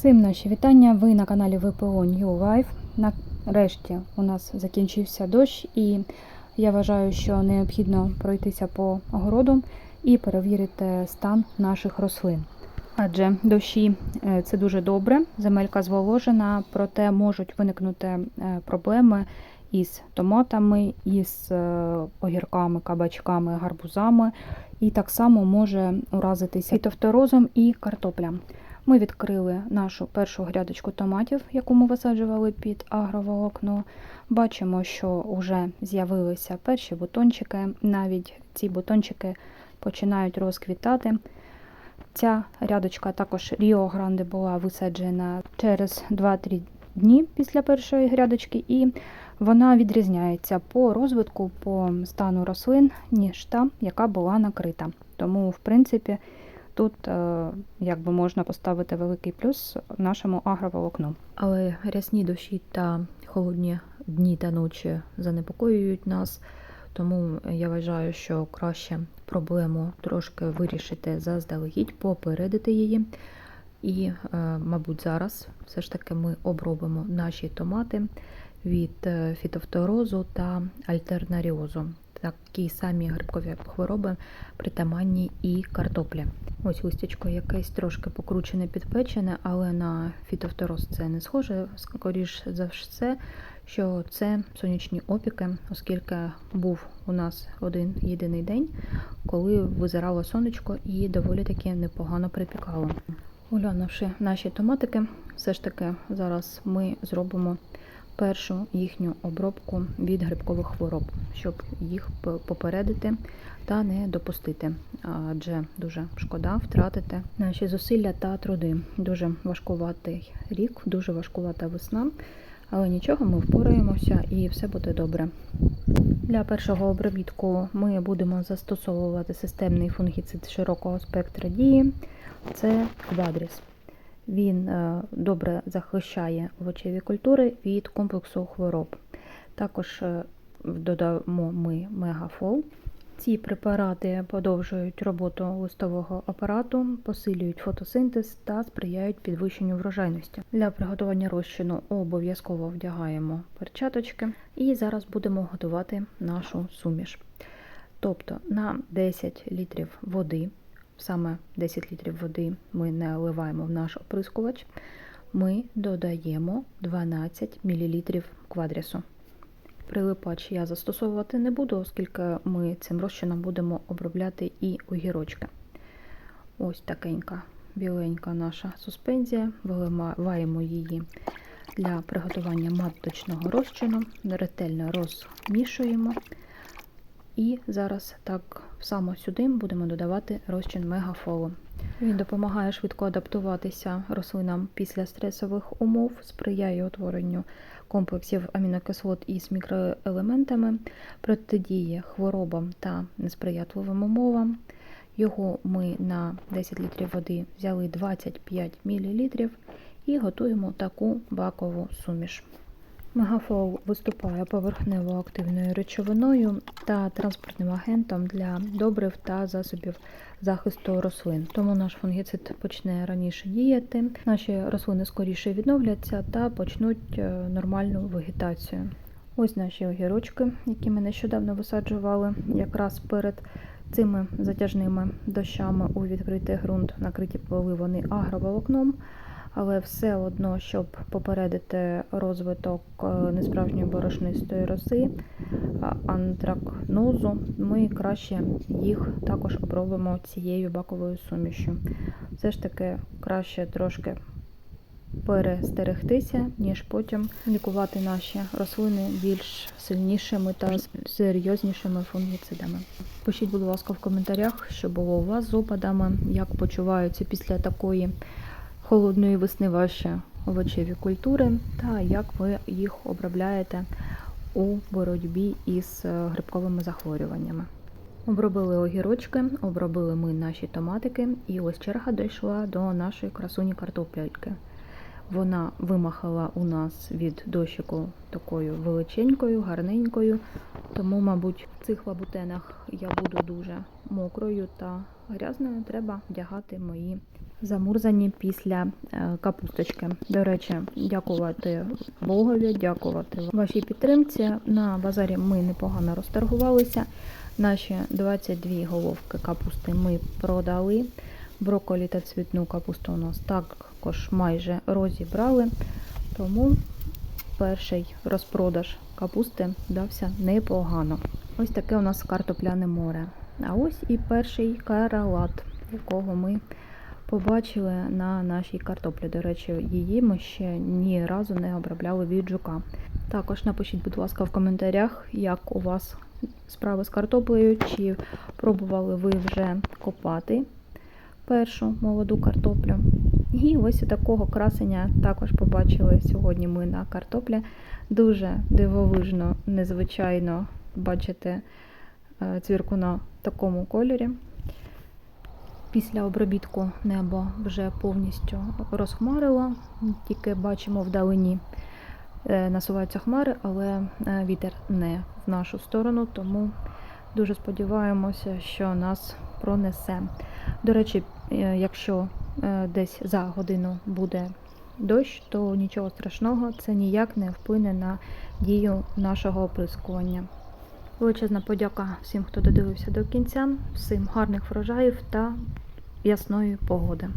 Всім наші вітання. Ви на каналі ВПО New Life. Нарешті у нас закінчився дощ, і я вважаю, що необхідно пройтися по огороду і перевірити стан наших рослин. Адже дощі е, це дуже добре, земелька зволожена, проте можуть виникнути е, проблеми із томатами, із е, огірками, кабачками, гарбузами, і так само може уразитися фітофторозом і картопля. Ми відкрили нашу першу грядочку томатів, яку ми висаджували під агроволокно. Бачимо, що вже з'явилися перші бутончики. Навіть ці бутончики починають розквітати. Ця рядочка також Ріо Гранде була висаджена через 2-3 дні після першої грядочки, і вона відрізняється по розвитку, по стану рослин, ніж та, яка була накрита. Тому, в принципі, Тут е, якби можна поставити великий плюс нашому агроволокну. Але рясні дощі та холодні дні та ночі занепокоюють нас, тому я вважаю, що краще проблему трошки вирішити заздалегідь, попередити її. І, е, мабуть, зараз все ж таки ми обробимо наші томати від е, фітофторозу та альтернаріозу. Такі самі грибкові хвороби притаманні і картоплі. Ось листячко якесь трошки покручене, підпечене, але на фітофтороз це не схоже. Скоріш за все, що це сонячні опіки, оскільки був у нас один єдиний день, коли визирало сонечко і доволі таки непогано припікало. Оглянувши наші томатики, все ж таки зараз ми зробимо першу їхню обробку від грибкових хвороб, щоб їх попередити та не допустити. Адже дуже шкода втратити наші зусилля та труди. Дуже важкуватий рік, дуже важкувата весна, але нічого, ми впораємося і все буде добре. Для першого обробітку ми будемо застосовувати системний фунгіцид широкого спектра дії. Це квадріс. Він е, добре захищає овочеві культури від комплексу хвороб. Також е, додамо ми мегафол. Ці препарати подовжують роботу листового апарату, посилюють фотосинтез та сприяють підвищенню врожайності. Для приготування розчину обов'язково вдягаємо перчаточки і зараз будемо готувати нашу суміш. Тобто на 10 літрів води саме 10 літрів води ми наливаємо в наш оприскувач, ми додаємо 12 мл квадрісу. Прилипач я застосовувати не буду, оскільки ми цим розчином будемо обробляти і огірочки. Ось такенька біленька наша суспензія, виливаємо її для приготування маточного розчину, ретельно розмішуємо. І зараз так само сюди будемо додавати розчин мегафолу. Він допомагає швидко адаптуватися рослинам після стресових умов, сприяє утворенню комплексів амінокислот із мікроелементами, протидіє хворобам та несприятливим умовам. Його ми на 10 літрів води взяли 25 мл і готуємо таку бакову суміш. Мегафол виступає поверхнево активною речовиною та транспортним агентом для добрив та засобів захисту рослин. Тому наш фунгіцид почне раніше діяти, наші рослини скоріше відновляться та почнуть е, нормальну вегетацію. Ось наші огірочки, які ми нещодавно висаджували, якраз перед цими затяжними дощами у відкритий ґрунт, накриті були вони агроволокном але все одно, щоб попередити розвиток е, несправжньої борошнистої роси, антракнозу, ми краще їх також обробимо цією баковою сумішю. Все ж таки краще трошки перестерегтися, ніж потім лікувати наші рослини більш сильнішими та серйознішими фунгіцидами. Пишіть, будь ласка, в коментарях, що було у вас з опадами, як почуваються після такої холодної весни ваші овочеві культури та як ви їх обробляєте у боротьбі із е, грибковими захворюваннями. Обробили огірочки, обробили ми наші томатики, і ось черга дійшла до нашої красуні картопельки. Вона вимахала у нас від дощику такою величенькою, гарненькою, тому, мабуть, в цих лабутенах я буду дуже мокрою та грязною. Треба вдягати мої замурзані після е, капусточки. До речі, дякувати Богові, дякувати вашій підтримці. На базарі ми непогано розторгувалися. Наші 22 головки капусти ми продали. Брокколі та цвітну капусту у нас також майже розібрали. Тому перший розпродаж капусти дався непогано. Ось таке у нас картопляне море. А ось і перший каралат, якого ми побачили на нашій картоплі. До речі, її ми ще ні разу не обробляли від жука. Також напишіть, будь ласка, в коментарях, як у вас справи з картоплею, чи пробували ви вже копати першу молоду картоплю. І ось такого красення також побачили сьогодні ми на картоплі. Дуже дивовижно, незвичайно бачити е, цвірку на такому кольорі. Після обробітку небо вже повністю розхмарило, тільки бачимо вдалині е, насуваються хмари, але е, вітер не в нашу сторону, тому дуже сподіваємося, що нас пронесе. До речі, е, якщо десь за годину буде дощ, то нічого страшного, це ніяк не вплине на дію нашого оприскування. Величезна подяка всім, хто додивився до кінця, всім гарних врожаїв та ясної погоди.